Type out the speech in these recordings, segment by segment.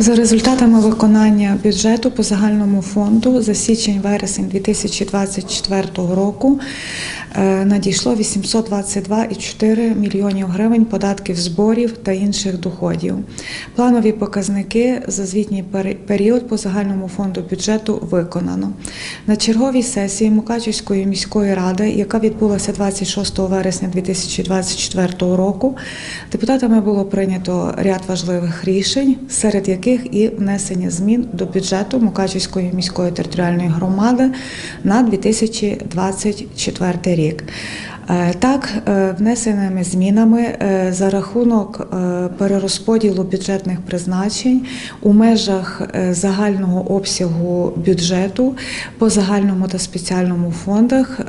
За результатами виконання бюджету по загальному фонду за січень-вересень 2024 року е, надійшло 822,4 мільйонів гривень податків зборів та інших доходів. Планові показники за звітній період по загальному фонду бюджету виконано. На черговій сесії Мукачівської міської ради, яка відбулася 26 вересня 2024 року, депутатами було прийнято ряд важливих рішень, серед яких і внесення змін до бюджету Мукачівської міської територіальної громади на 2024 рік. Е, Так, е, внесеними змінами е, за рахунок перерозподілу бюджетних призначень у межах загального обсягу бюджету по загальному та спеціальному фондах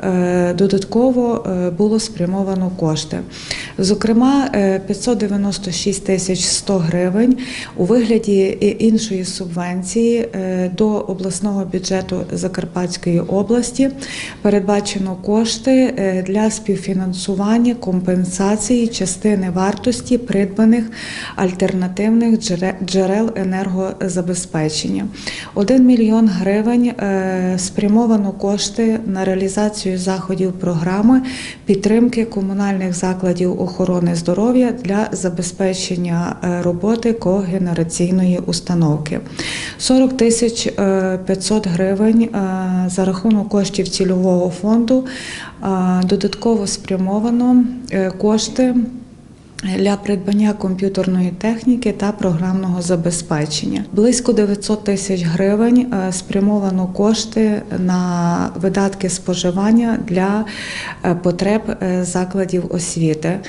додатково було спрямовано кошти. Зокрема, е, 596 тисяч 100 гривень у вигляді іншої субвенції до обласного бюджету Закарпатської області передбачено кошти для співфінансування компенсації частини вартості придбаних альтернативних джерел енергозабезпечення. 1 мільйон гривень е, спрямовано кошти на реалізацію заходів програми підтримки комунальних закладів охорони здоров'я для забезпечення е, роботи когенераційної установки. 40 тисяч е, 500 гривень е, за рахунок коштів цільового фонду е, додатково спрямовано е, кошти для придбання комп'ютерної техніки та програмного забезпечення. Близько 900 тисяч гривень е, спрямовано кошти на видатки споживання для е, потреб е, закладів освіти.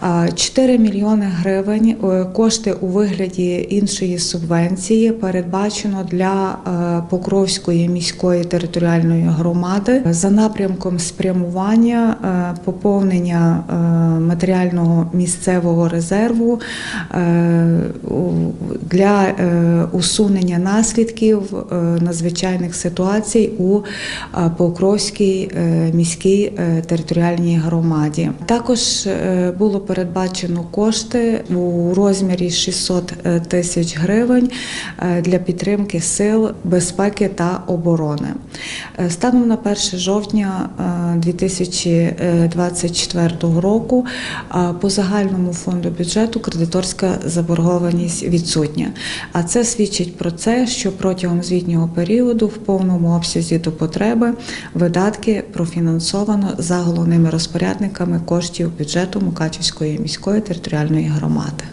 А 4 мільйони гривень кошти у вигляді іншої субвенції передбачено для Покровської міської територіальної громади за напрямком спрямування поповнення матеріального місцевого резерву е, для е, усунення наслідків е, надзвичайних ситуацій у Покровській міській територіальній громаді. Також було передбачено кошти у розмірі 600 тисяч гривень для підтримки сил безпеки та оборони. Станом на 1 жовтня е, 2024 року по загальному фонду бюджету кредиторська заборгованість відсутня. А це свідчить про це, що протягом звітнього періоду в повному обсязі до потреби видатки профінансовано за головними розпорядниками коштів бюджету Мукачівської міської територіальної громади.